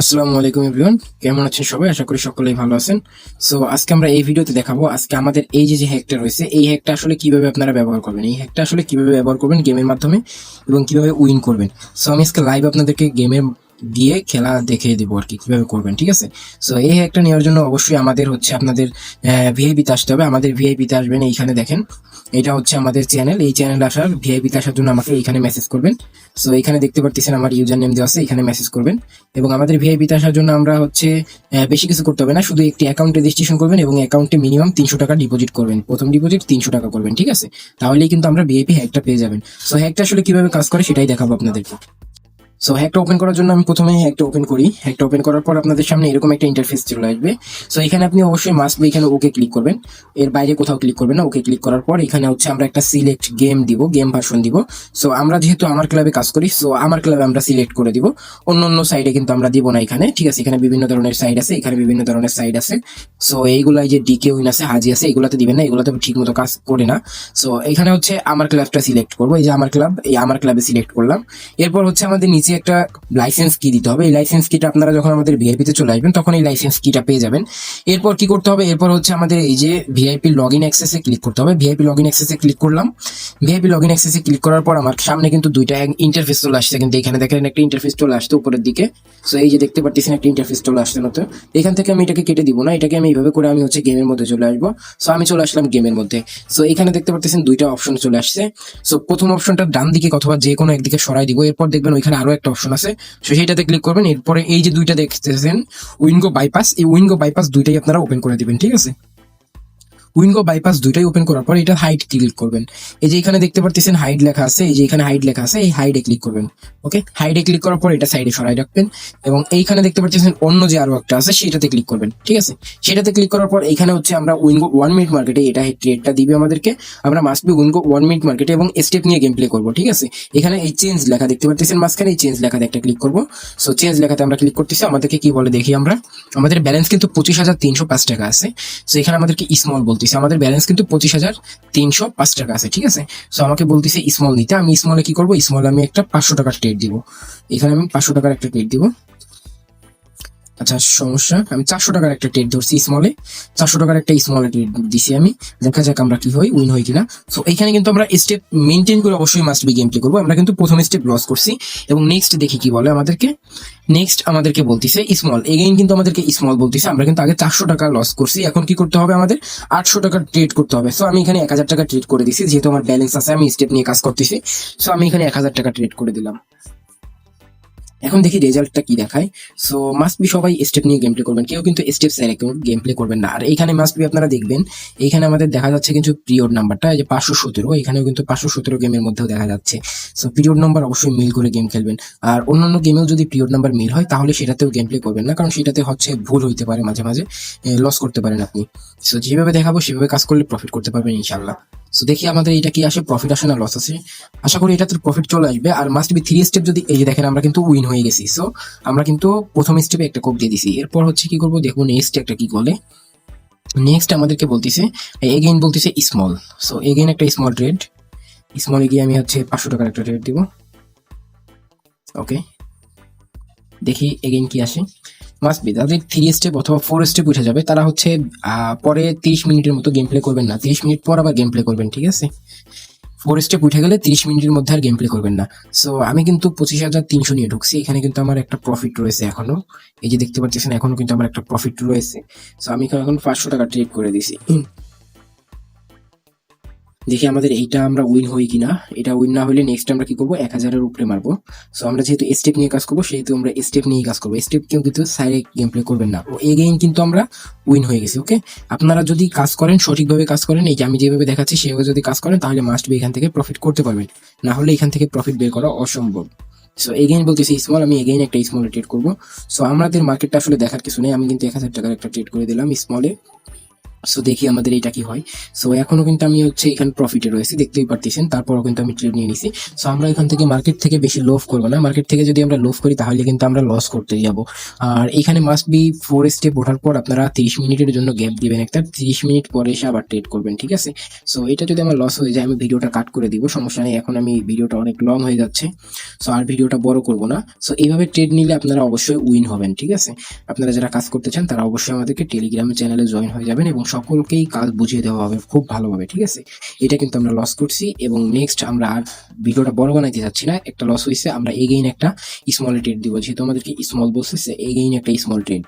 আসসালামু আলাইকুম এভরিওয়ান, কেমন আছেন সবাই? আশা করি সকলেই ভালো আছেন। সো আজকে আমরা এই ভিডিওতে দেখাবো, আজকে আমাদের এই যে যে হ্যাকটা রয়েছে, এই হ্যাকটা আসলে কীভাবে আপনারা ব্যবহার করবেন? এই হ্যাকটা আসলে কীভাবে ব্যবহার করবেন গেমের মাধ্যমে এবং কীভাবে উইন করবেন? সো আমি আজকে লাইভ আপনাদেরকে গেমের দিয়ে খেলা দেখিয়ে দেবো আর কি, কীভাবে করবেন, ঠিক আছে? সো এই হ্যাকটা নেওয়ার জন্য অবশ্যই আমাদের হচ্ছে আপনাদের ভিআইপিতে আসতে হবে। আমাদের ভিআইপিতে আসবেন এইখানে দেখেন। এটা হচ্ছে আমাদের চ্যানেল। এই চ্যানেল আসার ভিআইপিতে আসার জন্য আমাকে এইখানে মেসেজ করবেন। সো এখানে দেখতে পারতেছেন আমার ইউজার নেম দেওয়া আছে এখানে মেসেজ করবেন। এবং আমাদের ভিআইপিতে আসার জন্য আমরা হচ্ছে বেশি কিছু করতে হবে না। শুধু একটি অ্যাকাউন্ট রেজিস্ট্রেশন করবেন এবং অ্যাকাউন্টে মিনিমাম তিনশো টাকা ডিপোজিট করবেন। প্রথম ডিপোজিট তিনশো টাকা করবেন, ঠিক আছে? তাহলেই কিন্তু আমরা ভিআইপি হ্যাকটা পেয়ে যাবেন। সো হ্যাকটা আসলে কীভাবে কাজ করে সেটাই দেখাবো আপনাদেরকে। সো হ্যাকটা ওপেন করার জন্য আমি প্রথমে হ্যাকটা ওপেন করি। হ্যাকটা ওপেন করার পর আপনাদের সামনে এরকম একটা ইন্টারফেস চলে আসবে। সো এখানে আপনি অবশ্যই মাস্ট এখানে ওকে ক্লিক করবেন। এর বাইরে কোথাও ক্লিক করবেন না ওকে ক্লিক করার পর এখানে হচ্ছে আমরা একটা সিলেক্ট গেম দিব গেম ভার্সন দিব। সো আমরা যেহেতু আমার ক্লাবে কাজ করি সো আমার ক্লাবে আমরা সিলেক্ট করে দিব। অন্য অন্য সাইডে কিন্তু আমরা দিব না এখানে। ঠিক আছে, এখানে বিভিন্ন ধরনের সাইড আছে, এখানে বিভিন্ন ধরনের সাইড আছে। সো এইগুলাই যে ডিকে উইন আছে হাজি আছে, এগুলাতে দিবেন না, এগুলাতে ঠিক মতো কাজ করে না। সো এখানে হচ্ছে আমার ক্লাবটা সিলেক্ট করব। এই যে আমার ক্লাব এই আমার ক্লাবে সিলেক্ট করলাম। এরপর হচ্ছে আমাদের নিচে একটা লাইসেন্স কি দিতে হবে। এই লাইসেন্স কিটা আপনারা যখন আমাদের ভিআইপি তে চলে আসবেন, তখন এই লাইসেন্স কিটা পেয়ে যাবেন। এরপর কি করতে হবে? এরপর হচ্ছে আমাদের এই যে ভিআইপি লগ ইন অ্যাক্সেসে ক্লিক করতে হবে। ভিআইপি লগ ইন অ্যাক্সেসে ক্লিক করলাম। ভিআইপি লগ ইন অ্যাক্সেসে ক্লিক করার পর আমার সামনে কিন্তু দুইটা ইন্টারফেস চলে আসছে। কিন্তু এখানে দেখেন একটা ইন্টারফেস চলে আসছে উপরের দিকে। সো এই যে দেখতে পাচ্ছেন একটা ইন্টারফেস চলে আসছে নতুন। এখান থেকে আমি এটাকে কেটে দিব না। এটাকে আমি এইভাবে করে আমি হচ্ছে গেমের মধ্যে চলে আসব। সো আমি চলে আসলাম গেমের মধ্যে। সো এখানে দেখতে পাচ্ছেন দুইটা অপশন চলে আসছে। সো প্রথম অপশনটা ডান দিকে অথবা যে কোনো একদিকে সরাই দিব। এরপর দেখবেন ওইখানে আরও একটা অপশন আছে। সো সেইটাতে ক্লিক করবেন। এরপরে এই যে দুইটা দেখতেছেন উইনগো বাইপাস, এই উইনগো বাইপাস দুইটাই আপনারা ওপেন করে দিবেন, ঠিক আছে? উইনগো বাইপাস দুইটাই ওপেন করার পর এটা হাইট ক্লিক করবেন। এই যে এখানে দেখতে পাচ্ছেন হাইড লেখা আছে, এই যে এখানে হাইড লেখা আছে, এই হাইডে ক্লিক করবেন। ওকে? হাইডে ক্লিক করার পর এটা সাইডে সরাই রাখবেন এবং এইখানে দেখতে পাচ্ছেন অন্য যে আরও একটা আছে, সেটাতে ক্লিক করবেন। ঠিক আছে? সেটাতে ক্লিক করার পর এখানে হচ্ছে আমরা উইনগো ওয়ান মিনিট মার্কেটে এটা ট্রেডটা দিবে আমাদেরকে। আমরা must be Wingo one minute মার্কেটে এবং স্টেপ নিয়ে গেম প্লে করব, ঠিক আছে? এখানে এই চেঞ্জ লেখা দেখতে পাচ্ছেন মাঝখানে, এই চেঞ্জ লেখাতে একটা ক্লিক করব। সো চেঞ্জ লেখাতে আমরা ক্লিক করতেছি, আমাদেরকে কি বলে দেখি আমরা? আমাদের ব্যালেন্স কিন্তু পঁচিশ হাজার তিনশো পাঁচ টাকা আছে। সো এখানে আমাদেরকে স্মল বলতেছে। আমাদের ব্যালেন্স কিন্তু পঁচিশ হাজার তিনশো পাঁচ টাকা আছে, ঠিক আছে? সো আমাকে বলতেছে স্মল নিতে। আমি স্মলে কি করব? স্মলে আমি একটা পাঁচশো টাকার ট্রেড দিব। এখানে আমি পাঁচশো টাকার একটা ট্রেড দিব। আচ্ছা সমস্যা। আমি চারশো টাকার একটা ট্রেড ধরছি স্মলে চারশো টাকার একটা স্মলে ট্রেড দিছি আমি। দেখা যাক আমরা কি হই উইন হই কিনা। সো এখানে কিন্তু আমরা স্টেপ মেনটেন করে অবশ্যই মাস্ট বি গেম প্লে করব। আমরা কিন্তু প্রথম স্টেপ লস করছি। এবং নেক্সট দেখি কি বলে আমাদেরকে। নেক্সট আমাদেরকে বলতেছে স্মল এগেইন কিন্তু আমাদেরকে স্মল বলতেছে। আমরা কিন্তু আগে চারশো টাকা লস করছি। এখন কি করতে হবে আমাদের? আটশো টাকা ট্রেড করতে হবে। সো আমি এখানে এক হাজার টাকা ট্রেড করে দিছি। যেহেতু আমার ব্যালেন্স আছে, আমি স্টেপ নিয়ে কাজ করতেছি। সো আমি এখানে এক হাজার টাকা ট্রেড করে দিলাম। এখন দেখি রেজাল্টটা কি দেখায়। সো মাস্ট বি সবাই স্টেপ নিয়ে গেম প্লে করবেন। কেউ কিন্তু স্টেপ স্যার গেম প্লে করবেন না। আর এখানে মাস্ট বি আপনারা দেখবেন এখানে আমাদের দেখা যাচ্ছে কিন্তু পিরিয়ড নাম্বারটা যে পাঁচশো সতেরো, এখানেও কিন্তু পাঁচশো সতেরো গেমের মধ্যেও দেখা যাচ্ছে। সো পিরিয়ড নাম্বার অবশ্যই মিল করে গেম খেলবেন। আর অন্যান্য গেমেও যদি পিরিয়ড নাম্বার মিল হয়, তাহলে সেটাতেও গেম প্লে করবেন না, কারণ সেটাতে হচ্ছে ভুল হইতে পারে মাঝে মাঝে লস করতে পারেন আপনি। সো যেভাবে দেখাবো, সেভাবে কাজ করলে প্রফিট করতে পারবেন ইনশাল্লাহ সো দেখি আমাদের এটা কি আসে প্রফিট আসে না লস আসে। আশা করি এটাতে প্রফিট চলে আসবে। আর মাস্ট বি থ্রি স্টেপ যদি এই দেখেন, আমরা কিন্তু উইন হয়ে গেছি। সো আমরা কিন্তু প্রথম স্টেপে একটা কোপ দিয়ে দিছি। এরপর হচ্ছে কি করব? দেখব নেক্সট একটা কি বলে? নেক্সট আমাদেরকে বলতেছে এগেইন বলতেছে স্মল সো এগেইন একটা স্মল ট্রেড স্মলে গিয়ে আমি হচ্ছে পাঁচশো টাকার একটা ট্রেড দিব। ওকে দেখি এগেইন কি আসে। মাস্ট বি তাদের থ্রি স্টেপ অথবা ফোর স্টেপ উঠে যাবে। তারা হচ্ছে পরে তিরিশ মিনিটের মতো গেম প্লে করবেন না। তিরিশ মিনিট পর আবার গেম প্লে করবেন, ঠিক আছে? ফোর স্টেপ উঠে গেলে তিরিশ মিনিটের মধ্যে আর গেম প্লে করবেন না। সো আমি কিন্তু পঁচিশ হাজার তিনশো নিয়ে ঢুকছি। এখানে কিন্তু আমার একটা প্রফিট রয়েছে এখনও। এই যে দেখতে পাচ্ছেন, এখনও কিন্তু আমার একটা প্রফিট রয়েছে। সো আমি এখন পাঁচশো টাকা ট্রেড করে দিছি। দেখি আমাদের এইটা আমরা উইন হই কিনা। এটা উইন না হলে নেক্সট আমরা কি করব? এক হাজারের উপরে মারবো। সো আমরা যেহেতু স্টেপ নিয়ে কাজ করব, সেহেতু আমরা স্টেপ নিয়ে কাজ করব। স্টেপ কেউ কিন্তু সাইডে গেম প্লে করবেন না। এই এগেইন কিন্তু আমরা উইন হয়ে গেছি ওকে আপনারা যদি কাজ করেন, সঠিকভাবে কাজ করেন, এই যে আমি যেভাবে দেখাচ্ছি, সেভাবে যদি কাজ করেন, তাহলে মাস্ট বি এখান থেকে প্রফিট করতে পারবেন। না হলে এখান থেকে প্রফিট বের করা অসম্ভব। সো এগেইন বলতেছি স্মল আমি এগেইন একটা স্মল ট্রেড করব। সো আমাদের মার্কেটটা আসলে দেখার কিছু নেই। আমি কিন্তু এক হাজার টাকার একটা ট্রেড করে দিলাম স্মলে সো দেখি আমাদের এটা কি হয়। সো এখনও কিন্তু আমি হচ্ছে এখানে প্রফিটে রয়েছি, দেখতেই পারতেছেন। তারপরও কিন্তু আমি ট্রেড নিয়ে নিছি। সো আমরা এখান থেকে মার্কেট থেকে বেশি লোভ করব না। মার্কেট থেকে যদি আমরা লোভ করি, তাহলে কিন্তু আমরা লস করতে যাব। আর এখানে মাস্ট বি ফোর স্টেপ ওঠার পর আপনারা তিরিশ মিনিটের জন্য গ্যাপ দিবেন একটা। তিরিশ মিনিট পরে এসে আবার ট্রেড করবেন, ঠিক আছে? সো এটা যদি আমার লস হয়ে যায়, আমি ভিডিওটা কাট করে দিব। সমস্যা নেই, এখন আমি ভিডিওটা অনেক লং হয়ে যাচ্ছে। সো আর ভিডিওটা বড় করব না। সো এইভাবে ট্রেড নিলে আপনারা অবশ্যই উইন হবেন, ঠিক আছে? আপনারা যারা কাজ করতে চান, তারা অবশ্যই আমাদেরকে টেলিগ্রাম চ্যানেলে জয়েন হয়ে যাবেন এবং সকলকেই কাজ বুঝিয়ে দেওয়া হবে খুব ভালোভাবে, ঠিক আছে? এটা কিন্তু আমরা লস করছি এবং নেক্সট আমরা আর ভিডিওটা বড় বানাইতে যাচ্ছি না। একটা লস হয়েছে আমরা এগেইন একটা স্মল ট্রেড দিব। যেহেতু আমাদেরকে স্মল বলতেছে এগেইন একটা স্মল ট্রেড